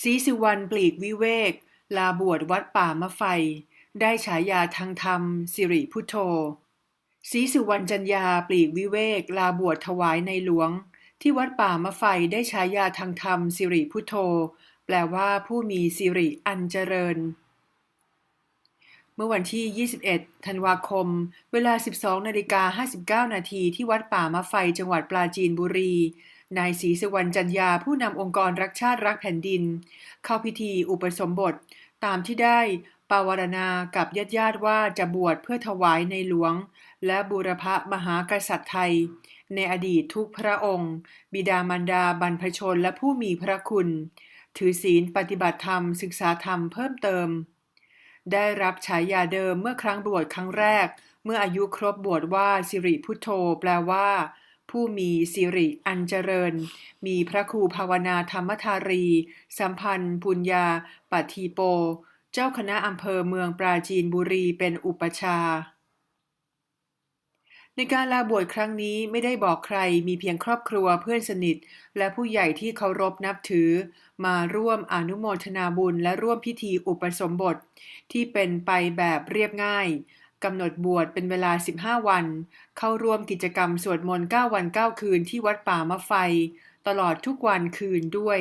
ศรีสุวรรณปลีกวิเวก ลาบวชวัดป่ามะไฟ ได้ฉายาทางธรรม สิริพุทโธศรีสุวรรณจัญญาปลีกวิเวก ลาบวชถวายในหลวง ที่วัดป่ามะไฟได้ฉายาทางธรรม สิริพุทโธ แปลว่าผู้มีสิริอันเจริญ เมื่อวันที่ 21 ธันวาคม เวลา 12นาฬิกา59 นาทีที่วัดป่ามะไฟจังหวัดปราจีนบุรี นายศรีสุวรรณจันยาผู้นำองค์กรรักชาติรักแผ่นดิน เข้าพิธีอุปสมบท ตามที่ได้ปาวารณากับญาติญาติว่าจะบวชเพื่อถวายในหลวง และบูรพมหากษัตริย์ไทย ในอดีตทุกพระองค์ บิดามารดาบรรพชนและผู้มีพระคุณ ถือศีลปฏิบัติธรรม ศึกษาธรรมเพิ่มเติม ได้รับฉายาเดิมเมื่อครั้งบวชครั้งแรก เมื่ออายุครบบวชว่าสิริพุทโธ แปลว่า ผู้มีสิริอันเจริญ มีพระครูภาวนาธรรมธารี สัมพันธ์ปุญญาปัทีโป เจ้าคณะอำเภอเมืองปราจีนบุรีเป็นอุปชา ในการลาบวชครั้งนี้ไม่ได้บอกใครมีเพียงครอบครัวเพื่อนสนิท และผู้ใหญ่ที่เคารพนับถือ มาร่วมอนุโมทนาบุญและร่วมพิธีอุปสมบท ที่เป็นไปแบบเรียบง่าย กำหนดบวชเป็นเวลา 15 วัน เข้าร่วมกิจกรรมสวดมนต์ 9 วัน 9 คืนที่วัดป่ามะไฟ ตลอดทุกวันคืนด้วย